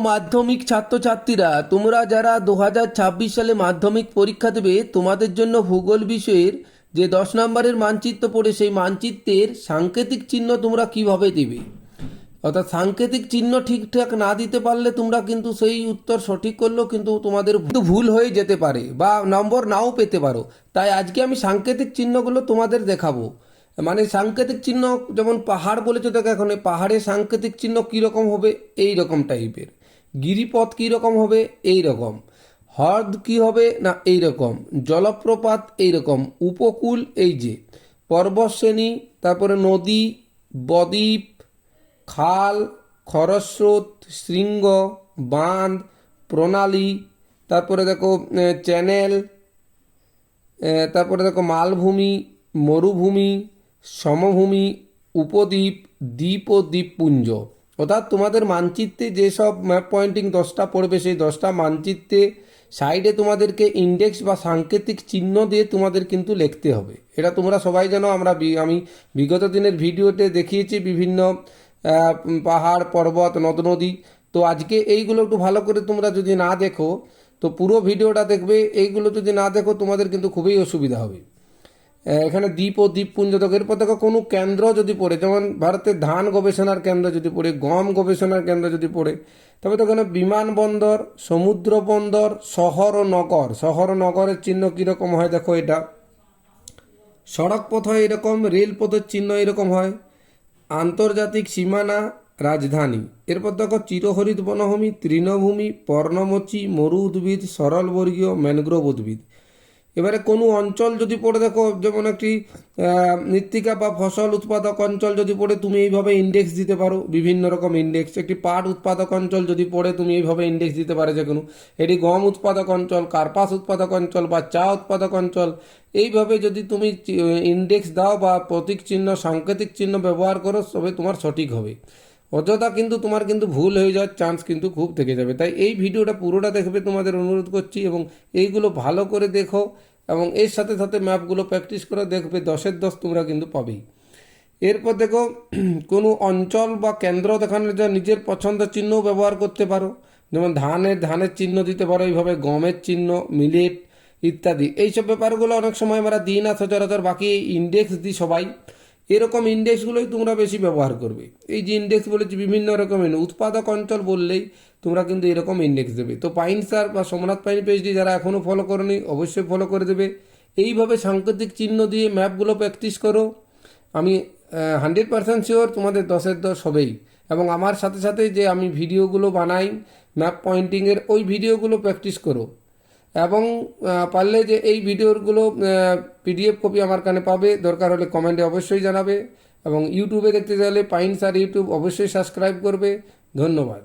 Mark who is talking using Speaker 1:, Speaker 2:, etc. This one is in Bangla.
Speaker 1: মাধ্যমিক ছাত্রছাত্রীরা, তোমরা যারা দু হাজার ছাব্বিশ সালে মাধ্যমিক পরীক্ষা দেবে, তোমাদের জন্য ভূগোল বিষয়ের যে দশ নম্বরের মানচিত্র পড়ে, সেই মানচিত্রের সাংকেতিক চিহ্ন তোমরা কীভাবে দেবে? অর্থাৎ সাংকেতিক চিহ্ন ঠিকঠাক না দিতে পারলে তোমরা কিন্তু সেই উত্তর সঠিক করলেও কিন্তু তোমাদের ভুল হয়ে যেতে পারে বা নম্বর নাও পেতে পারো। তাই আজকে আমি সাংকেতিক চিহ্নগুলো তোমাদের দেখাবো। মানে সাংকেতিক চিহ্ন, যেমন পাহাড় বলেছ, দেখো এখন এই পাহাড়ের সাংকেতিক চিহ্ন কীরকম হবে? এই রকম টাইপের গিরিপথ কীরকম হবে? এই রকম। হ্রদ কি হবে না এই রকম? জলপ্রপাত এই রকম। উপকূল এই যে। পর্বতশ্রেণী, তারপরে নদী, বদ্বীপ, খাল, খরস্রোত, শৃঙ্গ, বাঁধ, প্রণালী, তারপরে দেখো চ্যানেল তারপরে দেখো, মালভূমি, মরুভূমি, সমভূমি, উপদ্বীপ, দ্বীপ ও দ্বীপপুঞ্জ। অর্থাৎ তোমাদের মানচিত্রে যেসব ম্যাপ পয়েন্টিং দশটা পড়বে, সেই দশটা মানচিত্রে সাইডে তোমাদেরকে ইন্ডেক্স বা সাংকেতিক চিহ্ন দিয়ে তোমাদের কিন্তু লিখতে হবে। এটা তোমরা সবাই জানো, আমরা আমি বিগত দিনের ভিডিওতে দেখিয়েছি বিভিন্ন পাহাড়, পর্বত, নদ, নদী। তো আজকে এইগুলো একটু ভালো করে তোমরা যদি না দেখো, তো পুরো ভিডিওটা দেখবে, এইগুলো যদি না দেখো তোমাদের কিন্তু খুবই অসুবিধা হবে। এখানে দ্বীপ ও দ্বীপপুঞ্জ এরপর দেখো কোনো কেন্দ্র যদি পড়ে, যেমন ভারতের ধান গবেষণার কেন্দ্র যদি পড়ে, গম গবেষণার কেন্দ্র যদি পড়ে, তবে তো এখানে বিমানবন্দর সমুদ্র বন্দর, শহর ও নগর। শহর ও নগরের চিহ্ন কীরকম হয় দেখো এটা। সড়ক পথ হয় এরকম রেলপথের চিহ্ন এরকম হয়। আন্তর্জাতিক সীমানা, রাজধানী। এরপর দেখো চিরহরিত বনভূমি, তৃণভূমি, পর্ণমোচী, মরু উদ্ভিদ সরলবর্গীয় ম্যানগ্রোভ উদ্ভিদ। এবারে কোনো অঞ্চল যদি পড়ে, দেখো, যেমন একটি মৃত্তিকা বা ফসল উৎপাদক অঞ্চল যদি পড়ে, তুমি এইভাবে ইন্ডেক্স দিতে পারো। বিভিন্ন রকম ইন্ডেক্স একটি পাট উৎপাদক অঞ্চল যদি পড়ে, তুমি এইভাবে ইন্ডেক্স দিতে পারো যে কোনো এটি গম উৎপাদক অঞ্চল, কার্পাস উৎপাদক অঞ্চল বা চা উৎপাদক অঞ্চল। এইভাবে যদি তুমি ইন্ডেক্স দাও বা প্রতীক চিহ্ন, সাংকেতিক চিহ্ন ব্যবহার করো, তবে তোমার সঠিক হবে। অযথা কিন্তু তোমার কিন্তু ভুল হয়ে যাওয়ার চান্স কিন্তু খুব থেকে যাবে। তাই এই ভিডিওটা পুরোটা দেখবে তোমাদের অনুরোধ করছি এবং এইগুলো ভালো করে দেখো এবং এর সাথে সাথে ম্যাপগুলো প্র্যাকটিস করে দেখবে, দশের দশ তোমরা কিন্তু পাবেই। এরপর দেখো, কোনো অঞ্চল বা কেন্দ্র দেখানোর জন্য নিজের পছন্দের চিহ্নও ব্যবহার করতে পারো। যেমন ধানের ধানের চিহ্ন দিতে পারো, এইভাবে গমের চিহ্ন মিলেট ইত্যাদি। এইসব ব্যাপারগুলো অনেক সময় আমরা দিই না সচরাচর বাকি ইন্ডেক্স দিই সবাই। এরকম ইন্ডেক্সগুলোই তোমরা বেশি ব্যবহার করবে। এই যে ইন্ডেক্স বলেছি, বিভিন্ন রকমের। উৎপাদক অঞ্চল বললেই তোমরা কিন্তু এরকম ইন্ডেক্স দেবে। তো পাইন স্যার বা সোমনাথ পাইন পেজটি যারা এখনও ফলো করনি, অবশ্যই ফলো করে দেবে। এইভাবে সাংকেতিক চিহ্ন দিয়ে ম্যাপগুলো প্র্যাকটিস করো। আমি হান্ড্রেড পার্সেন্ট শিওর তোমাদের দশের দশ হবেই। এবং আমার সাথে সাথে যে আমি ভিডিওগুলো বানাই ম্যাপ পয়েন্টিংয়ের ওই ভিডিওগুলো প্র্যাকটিস করো। এবং পারলে যে এই ভিডিওগুলো পিডিএফ কপি আমার কানে পাবে, দরকার হলে কমেন্টে অবশ্যই জানাবে এবং ইউটিউবে দেখতে চাইলে পাইন্স আর ইউটিউব অবশ্যই সাবস্ক্রাইব করবে। ধন্যবাদ।